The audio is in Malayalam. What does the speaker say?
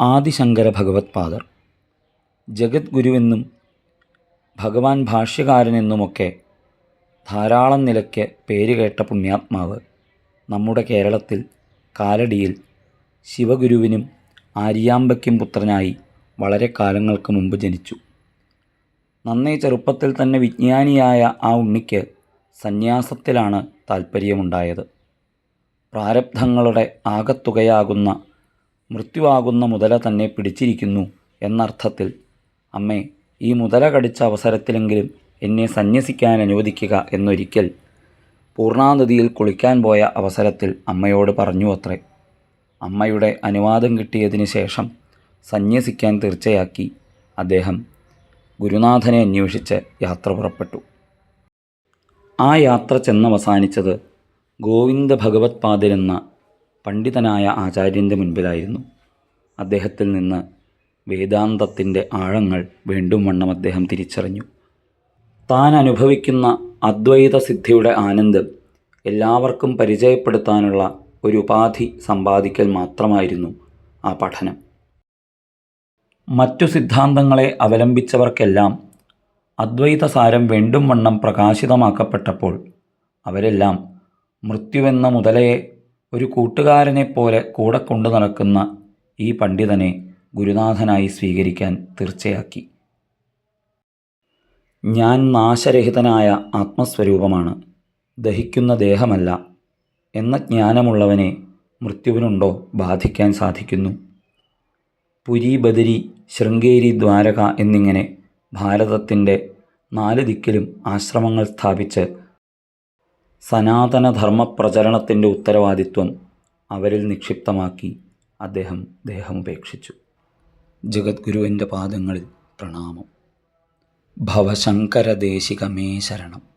ആദിശങ്കര ഭഗവത് പാദർ. ജഗദ്ഗുരുവെന്നും ഭഗവാൻ ഭാഷ്യകാരനെന്നുമൊക്കെ ധാരാളം നിലയ്ക്ക് പേരുകേട്ട പുണ്യാത്മാവ് നമ്മുടെ കേരളത്തിൽ കാലടിയിൽ ശിവഗുരുവിനും ആര്യാമ്പയ്ക്കും പുത്രനായി വളരെ കാലങ്ങൾക്ക് മുമ്പ് ജനിച്ചു. നന്നേ ചെറുപ്പത്തിൽ തന്നെ വിജ്ഞാനിയായ ആ ഉണ്ണിക്ക് സന്യാസത്തിലാണ് താൽപ്പര്യമുണ്ടായത് പ്രാരബ്ധങ്ങളുടെ ആകത്തുകയാകുന്ന മൃത്യുവാകുന്ന മുതല തന്നെ പിടിച്ചിരിക്കുന്നു എന്നർത്ഥത്തിൽ അമ്മേ ഈ മുതല കടിച്ച അവസരത്തിലെങ്കിലും എന്നെ സന്യസിക്കാൻ അനുവദിക്കുക എന്നൊരിക്കൽ പൂർണാനദിയിൽ കുളിക്കാൻ പോയ അവസരത്തിൽ അമ്മയോട് പറഞ്ഞു അത്രേ. അമ്മയുടെ അനുവാദം കിട്ടിയതിന് ശേഷം സന്യസിക്കാൻ തീർച്ചയാക്കി അദ്ദേഹം ഗുരുനാഥനെ അന്വേഷിച്ച് യാത്ര പുറപ്പെട്ടു. ആ യാത്ര ചെന്നവസാനിച്ചത് ഗോവിന്ദ ഭഗവത് പാദരെന്ന പണ്ഡിതനായ ആചാര്യന്റെ മുൻപിലായിരുന്നു. അദ്ദേഹത്തിൽ നിന്ന് വേദാന്തത്തിന്റെ ആഴങ്ങൾ വേണ്ടും വണ്ണം അദ്ദേഹം തിരിച്ചറിഞ്ഞു. താൻ അനുഭവിക്കുന്ന അദ്വൈത സിദ്ധിയുടെ ആനന്ദം എല്ലാവർക്കും പരിചയപ്പെടുത്താനുള്ള ഒരു ഉപാധി സമ്പാദിക്കൽ മാത്രമായിരുന്നു ആ പഠനം. മറ്റു സിദ്ധാന്തങ്ങളെ അവലംബിച്ചവർക്കെല്ലാം അദ്വൈത സാരം വേണ്ടും വണ്ണം പ്രകാശിതമാക്കപ്പെട്ടപ്പോൾ അവരെല്ലാം മൃത്യുവെന്ന മുതലയെ ഒരു കൂട്ടുകാരനെപ്പോലെ കൂടെ കൊണ്ടു നടക്കുന്ന ഈ പണ്ഡിതനെ ഗുരുനാഥനായി സ്വീകരിക്കാൻ തീർച്ചയാക്കി. ഞാൻ നാശരഹിതനായ ആത്മസ്വരൂപമാണ്. ദഹിക്കുന്ന ദേഹമല്ല. എന്ന ജ്ഞാനമുള്ളവനെ മൃത്യുവിനുണ്ടോ ബാധിക്കാൻ സാധിക്കുന്നു. പുരി ബദരി ശൃംഗേരി ദ്വാരക എന്നിങ്ങനെ ഭാരതത്തിന്റെ നാല് ദിക്കിലും ആശ്രമങ്ങൾ സ്ഥാപിച്ച് സനാതനധർമ്മ പ്രചരണത്തിന്റെ ഉത്തരവാദിത്വം അവരിൽ നിക്ഷിപ്തമാക്കി അദ്ദേഹം ദേഹമുപേക്ഷിച്ചു ജഗദ്ഗുരുവിന്റെ പാദങ്ങളിൽ പ്രണാമം. ഭവശങ്കരദേശികമേ ശരണം.